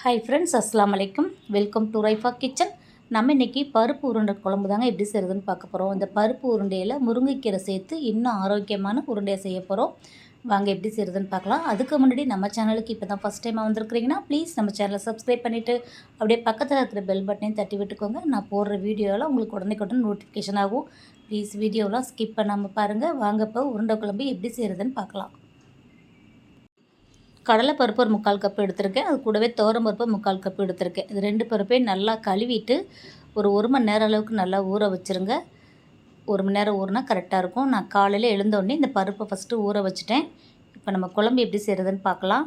Hi friends அஸ்லாம் அலைக்கும். Welcome to Raifa kitchen நம்ம இன்றைக்கி பருப்பு உருண்டை குழம்பு தாங்க எப்படி செய்கிறதுன்னு பார்க்க போகிறோம் இந்த பருப்பு உருண்டையில் முருங்கைக்கீரை சேர்த்து இன்னும் ஆரோக்கியமான உருண்டையை செய்ய போகிறோம் வாங்க எப்படி செய்கிறதுன்னு பார்க்கலாம். அதுக்கு முன்னாடி நம்ம சேனலுக்கு இப்போ தான் ஃபஸ்ட் டைமாக வந்திருக்கிறீங்கன்னா ப்ளீஸ் நம்ம சேனலை சப்ஸ்கிரைப் பண்ணிவிட்டு அப்படியே பக்கத்தில் இருக்கிற பெல் பட்டனையும் தட்டி விட்டுக்கோங்க. நான் போடுற வீடியோவில் உங்களுக்கு உடனே உடனே நோட்டிஃபிகேஷன் ஆகும். ப்ளீஸ் வீடியோலாம் ஸ்கிப் பண்ணாமல் பாருங்கள் வாங்க இப்போ உருண்டை குழம்பு எப்படி செய்கிறதுன்னு பார்க்கலாம். கடலைப்பருப்பு ஒரு முக்கால் கப்பு எடுத்திருக்கேன். அது கூடவே துவரம் பருப்பு முக்கால் கப்பு எடுத்திருக்கேன். இது ரெண்டு பருப்பையும் நல்லா கழுவிட்டு ஒரு ஒரு மணி நேரம் அளவுக்கு நல்லா ஊற வச்சுருங்க. ஒரு மணி நேரம் ஊறினா கரெக்டாக இருக்கும். நான் காலையில் எழுந்தோடனே இந்த பருப்பை ஃபஸ்ட்டு ஊற வச்சுட்டேன். இப்போ நம்ம குழம்பு எப்படி செய்கிறதுன்னு பார்க்கலாம்.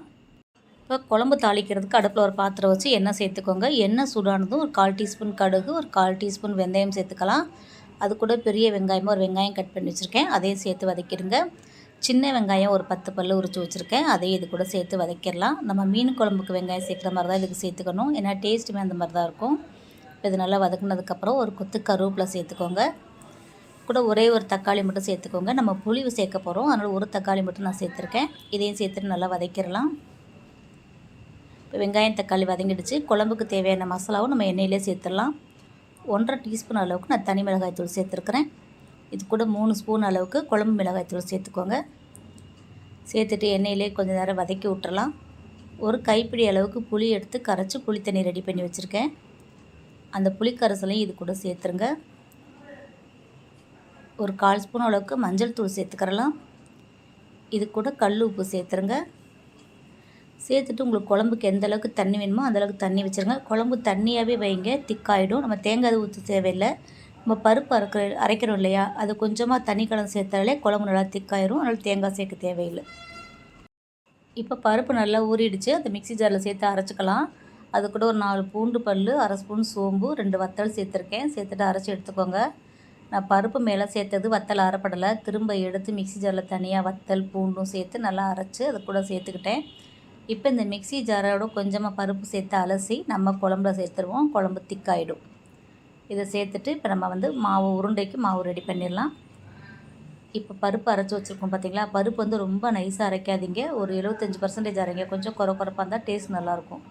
இப்போ குழம்பு தாளிக்கிறதுக்கு அடுப்பில் ஒரு பாத்திரம் வச்சு எண்ணெய் சேர்த்துக்கோங்க. எண்ணெய் சூடானதும் ஒரு கால் டீஸ்பூன் கடுகு ஒரு கால் டீஸ்பூன் வெந்தயம் சேர்த்துக்கலாம். அது கூட பெரிய வெங்காயமாக ஒரு வெங்காயம் கட் பண்ணி வச்சுருக்கேன். அதையும் சேர்த்து வதக்கிடுங்க. சின்ன வெங்காயம் ஒரு பத்து பல்லு உரிச்சு வச்சுருக்கேன். அதையும் இது கூட சேர்த்து வதக்கிடலாம். நம்ம மீன் குழம்புக்கு வெங்காயம் சேர்க்குற மாதிரி தான் இதுக்கு சேர்த்துக்கணும். ஏன்னா டேஸ்ட்டுமே அந்த மாதிரி தான் இருக்கும். இது நல்லா வதக்குனதுக்கப்புறம் ஒரு கொத்து கருவேப்பிலை சேர்த்துக்கோங்க. கூட ஒரே ஒரு தக்காளி மட்டும் சேர்த்துக்கோங்க. நம்ம புளிவு சேர்க்க போகிறோம் அதனால் ஒரு தக்காளி மட்டும் நான் சேர்த்துருக்கேன். இதையும் சேர்த்துட்டு நல்லா வதக்கிடலாம். இப்போ வெங்காயம் தக்காளி வதங்கிடுச்சு. குழம்புக்கு தேவையான மசாலாவும் நம்ம எண்ணெயிலே சேர்த்துடலாம். ஒன்றரை டீஸ்பூன் அளவுக்கு நான் தனி மிளகாய் தூள் சேர்த்துருக்குறேன். இது கூட மூணு ஸ்பூன் அளவுக்கு குழம்பு மிளகாய் தூள் சேர்த்துக்கோங்க. சேர்த்துட்டு எண்ணெயிலே கொஞ்சம் நேரம் வதக்கி விட்டுறலாம். ஒரு கைப்பிடி அளவுக்கு புளி எடுத்து கரைச்சி புளி தண்ணி ரெடி பண்ணி வச்சுருக்கேன். அந்த புளி கரைசலையும் இது கூட சேர்த்துருங்க. ஒரு கால் ஸ்பூன் அளவுக்கு மஞ்சள் தூள் சேர்த்துக்கிறலாம். இது கூட கல் உப்பு சேர்த்துருங்க. சேர்த்துட்டு உங்களுக்கு குழம்புக்கு எந்த அளவுக்கு தண்ணி வேணுமோ அந்தளவுக்கு தண்ணி வச்சுருங்க. குழம்பு தண்ணியாகவே வைங்க திக்காயிடும். நம்ம தேங்காய் ஊற்ற தேவையில்லை. நம்ம பருப்பு அரைக்கிற அரைக்கிறோம் இல்லையா? அது கொஞ்சமாக தண்ணி கலந்து சேர்த்தாலே குழம்பு நல்லா திக்காயிரும். அதனால் தேங்காய் சேர்க்க தேவையில்லை. இப்போ பருப்பு நல்லா ஊறிடுச்சு. அந்த மிக்சி ஜாரில் சேர்த்து அரைச்சிக்கலாம். அது கூட ஒரு நாலு பூண்டு பல் அரை ஸ்பூன் சோம்பு ரெண்டு வத்தல் சேர்த்துருக்கேன். சேர்த்துட்டு அரைச்சி எடுத்துக்கோங்க. நான் பருப்பு மேலே சேர்த்தது வத்தல் அரைப்படலை. திரும்ப எடுத்து மிக்சி ஜாரில் தனியாக வத்தல் பூண்டும் சேர்த்து நல்லா அரைச்சி அது கூட சேர்த்துக்கிட்டேன். இப்போ இந்த மிக்சி ஜாரோட கொஞ்சமாக பருப்பு சேர்த்து அலசி நம்ம குழம்புல சேர்த்துருவோம். குழம்பு திக்காயிடும். இதை சேர்த்துட்டு இப்போ நம்ம வந்து மாவு உருண்டைக்கு மாவு ரெடி பண்ணிடலாம். இப்போ பருப்பு அரைச்சி வச்சுருக்கோம் பார்த்தீங்களா பருப்பு வந்து ரொம்ப நைஸாக அரைக்காதீங்க. ஒரு எழுபத்தஞ்சி பர்சன்டேஜ் அரைங்க. கொஞ்சம் குறை குறைப்பாக இருந்தால் டேஸ்ட் நல்லாயிருக்கும்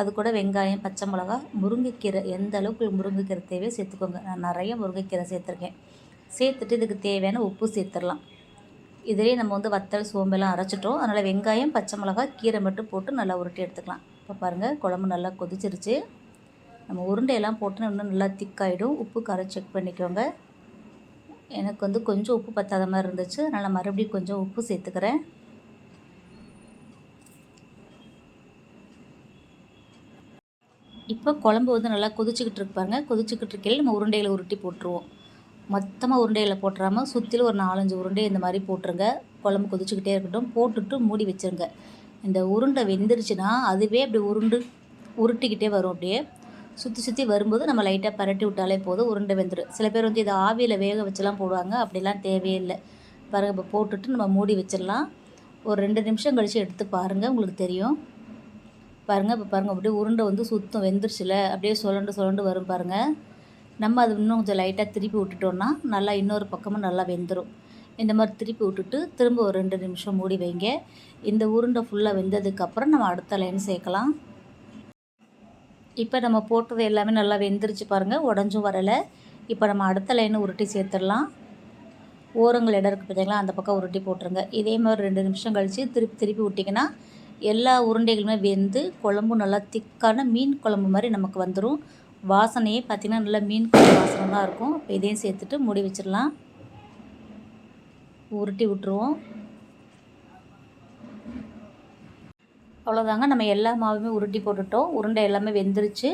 அது கூட வெங்காயம் பச்சை மிளகா முருங்கைக்கீரை. எந்த அளவுக்கு முருங்கைக்கீரை தேவையோ சேர்த்துக்கோங்க. நான் நிறைய முருங்கைக்கீரை சேர்த்துருக்கேன். சேர்த்துட்டு இதுக்கு தேவையான உப்பு சேர்த்துடலாம். இதிலே நம்ம வந்து வத்தல் சோம்பெல்லாம் அரைச்சிட்டோம். அதனால் வெங்காயம் பச்சை மிளகா கீரை மட்டும் போட்டு நல்லா உருட்டி எடுத்துக்கலாம். இப்போ பாருங்கள் குழம்பு நல்லா கொதிச்சிருச்சு. நம்ம உருண்டையெல்லாம் போட்டு இன்னும் நல்லா திக்காயிடும். உப்பு காரம் செக் பண்ணிக்கோங்க. எனக்கு வந்து கொஞ்சம் உப்பு பத்தாத மாதிரி இருந்துச்சு. அதனால் மறுபடியும் கொஞ்சம் உப்பு சேர்த்துக்கிறேன். இப்போ குழம்பு வந்து நல்லா கொதிச்சுக்கிட்டு இருப்பாங்க கொதிச்சுக்கிட்டு இருக்கையில் நம்ம உருண்டையில் உருட்டி போட்டுருவோம். மொத்தமாக உருண்டையில் போட்டுறாமல் சுற்றிலும் ஒரு நாலஞ்சு உருண்டை இந்த மாதிரி போட்டுருங்க. குழம்பு கொதிச்சுக்கிட்டே இருக்கட்டும். போட்டுட்டு மூடி வச்சுருங்க. இந்த உருண்டை வெந்துருச்சுன்னா அதுவே அப்படி உருண்டு உருட்டிக்கிட்டே வரும் அப்படியே. சுற்றி சுற்றி வரும்போது நம்ம லைட்டாக பரட்டி விட்டாலே போதும் உருண்டை வெந்துடும் சில பேர் வந்து இதை ஆவியில் வேக வச்சுலாம் போடுவாங்க அப்படிலாம் தேவையில்லை. பாருங்கள் இப்போ போட்டுட்டு நம்ம மூடி வச்சிடலாம். ஒரு ரெண்டு நிமிஷம் கழித்து எடுத்து பாருங்கள் உங்களுக்கு தெரியும். பாருங்கள் இப்போ பாருங்கள் அப்படியே உருண்டை வந்து சுத்தம் வெந்துருச்சுல அப்படியே சுழண்டு சுழண்டு வரும் பாருங்கள் நம்ம அது இன்னும் கொஞ்சம் லைட்டாக திருப்பி விட்டுட்டோன்னா நல்லா இன்னொரு பக்கமும் நல்லா வெந்துடும் இந்த மாதிரி திருப்பி விட்டுட்டு திரும்ப ஒரு ரெண்டு நிமிஷம் மூடி வைங்க. இந்த உருண்டை ஃபுல்லாக வெந்ததுக்கப்புறம் நம்ம அடுத்த லைன் சேர்க்கலாம். இப்போ நம்ம போட்டது எல்லாமே நல்லா வெந்துருச்சு பாருங்கள் உடஞ்சும் வரலை. இப்போ நம்ம அடுத்த லைனை உருட்டி சேர்த்துடலாம். ஓரங்கள் இடம் இருக்குது பார்த்தீங்களா அந்த பக்கம் உருட்டி போட்டுருங்க. இதே மாதிரி ரெண்டு நிமிஷம் கழித்து திருப்பி திருப்பி விட்டிங்கன்னா எல்லா உருண்டைகளுமே வெந்து குழம்பும் நல்லா திக்கான மீன் குழம்பு மாதிரி நமக்கு வந்துடும் வாசனையே பார்த்திங்கன்னா நல்லா மீன் குழம்பு வாசனை தான் இருக்கும். இப்போ இதையும் சேர்த்துட்டு மூடி வச்சிடலாம். உருட்டி விட்டுருவோம். அவ்வளோதாங்க நம்ம எல்லா மாவுமே உருட்டி போட்டுட்டோம். உருண்டை எல்லாமே வெந்துருச்சு.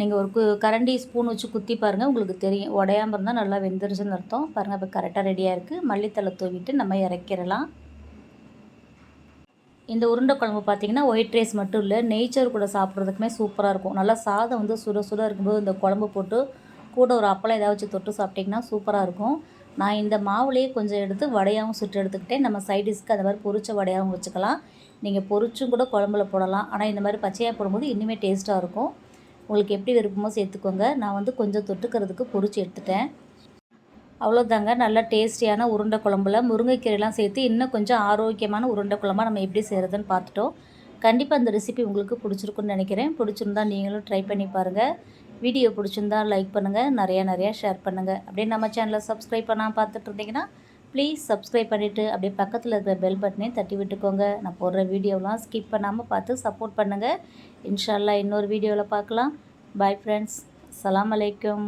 நீங்கள் ஒரு கு கரண்டி ஸ்பூன் வச்சு குத்தி பாருங்கள் உங்களுக்கு தெரியும். உடையாமல் இருந்தால் நல்லா வெந்துருச்சுன்னு அர்த்தம். பாருங்கள் இப்போ கரெக்டாக ரெடியாக இருக்குது மல்லித்தலை தூவிட்டு நம்ம இறக்கிடலாம். இந்த உருண்டை குழம்பு பார்த்திங்கன்னா ஒயிட் ரைஸ் மட்டும் இல்லை நெய்ச்சோறு கூட சாப்பிட்றதுக்குமே சூப்பராக இருக்கும். நல்லா சாதம் வந்து சுட சுட இருக்கும்போது இந்த குழம்பு போட்டு கூட ஒரு அப்பளம் ஏதாவது வச்சு தொட்டு சாப்பிட்டிங்கன்னா சூப்பராக இருக்கும். நான் இந்த மாவுலேயே கொஞ்சம் எடுத்து வடையாகவும் சுட்டு எடுத்துக்கிட்டேன். நம்ம சைடிஷ்க்கு அந்த மாதிரி பொரிச்ச வடையாகவும் வச்சுக்கலாம். நீங்கள் பொரிச்சும் கூட குழம்புல போடலாம். ஆனால் இந்த மாதிரி பச்சையாக போடும்போது இன்னுமே டேஸ்ட்டாக இருக்கும். உங்களுக்கு எப்படி விருப்பமோ சேர்த்துக்கோங்க. நான் வந்து கொஞ்சம் தொட்டுக்கிறதுக்கு பொரிச்சு எடுத்துட்டேன். அவ்வளோதாங்க நல்லா டேஸ்டியான உருண்டை குழம்புல. முருங்கைக்கீரைலாம் சேர்த்து இன்னும் கொஞ்சம் ஆரோக்கியமான உருண்டை குழம்பாக நம்ம எப்படி செய்கிறதுன்னு பார்த்துட்டோம். கண்டிப்பாக அந்த ரெசிபி உங்களுக்கு பிடிச்சிருக்குன்னு நினைக்கிறேன். பிடிச்சிருந்தா நீங்களும் ட்ரை பண்ணி பாருங்கள் வீடியோ பிடிச்சிருந்தா லைக் பண்ணுங்கள் நிறையா நிறையா ஷேர் பண்ணுங்கள் அப்படியே நம்ம சேனலை சப்ஸ்கிரைப் பண்ணால் பார்த்துட்டு இருந்தீங்கன்னா ப்ளீஸ் சப்ஸ்கிரைப் பண்ணிவிட்டு அப்படியே பக்கத்தில் இருக்கிற பெல் பட்டனே தட்டி விட்டுக்கோங்க. நான் போடுற வீடியோலாம் ஸ்கிப் பண்ணாமல் பார்த்து சப்போர்ட் பண்ணுங்கள் இன்ஷால்லா இன்னொரு வீடியோவில் பார்க்கலாம். பாய் ஃப்ரெண்ட்ஸ் அலாம் அலைக்கும்